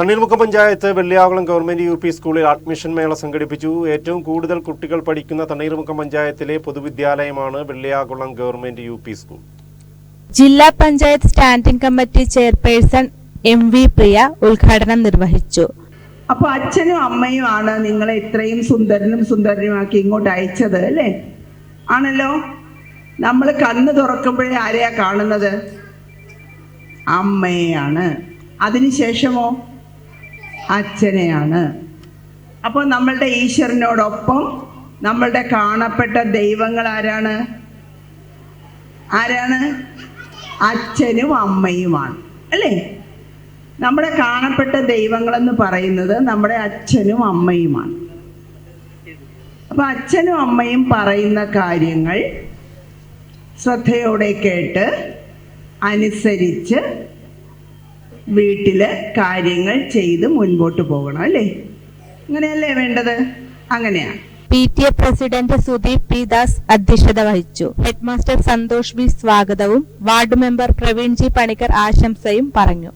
Thanneermukkam panchayat Velliyakulam government U P സ്കൂളിൽ admission മേള സംഘടിപ്പിച്ചു. ഏറ്റവും കൂടുതൽ കുട്ടികൾ പഠിക്കുന്ന തണ്ണീർമുക്കം പഞ്ചായത്തിലെ പൊതുവിദ്യാലയമാണ് Velliyakulam government U P school. ജില്ലാ panchayat standing committee chairperson M V Priya ഉദ്ഘാടനം നിർവഹിച്ചു. അപ്പൊ അച്ഛനും അമ്മയും ആണ് നിങ്ങളെ ഇത്രയും സുന്ദരനും സുന്ദരനുമാക്കി ഇങ്ങോട്ട് അയച്ചത് അല്ലേ? ആണല്ലോ? നമ്മൾ കണ്ണ് തുറക്കുമ്പോഴേ ആരെയാ കാണുന്നത്? അമ്മയാണ്. അതിനുശേഷമോ അച്ഛനെയാണ്. അപ്പോൾ നമ്മളുടെ ഈശ്വരനോടൊപ്പം നമ്മളുടെ കാണപ്പെട്ട ദൈവങ്ങൾ ആരാണ്? ആരാണ്? അച്ഛനും അമ്മയുമാണ്. അല്ലേ? നമ്മുടെ കാണപ്പെട്ട ദൈവങ്ങളെന്ന് പറയുന്നത് നമ്മുടെ അച്ഛനും അമ്മയുമാണ്. അപ്പൊ അച്ഛനും അമ്മയും പറയുന്ന കാര്യങ്ങൾ ശ്രദ്ധയോടെ കേട്ട് അനുസരിച്ച് വീട്ടിൽ കാര്യങ്ങൾ ചെയ്ത് മുൻപോട്ട് പോകണം അല്ലേ? അങ്ങനെയല്ലേ വേണ്ടത്? അങ്ങനെയാണ് P T A president Sudeep P Das അധ്യക്ഷത വഹിച്ചു. ഹെഡ്മാസ്റ്റർ സന്തോഷ് ബി സ്വാഗതവും ward member Praveen G Panicker ആശംസയും പറഞ്ഞു.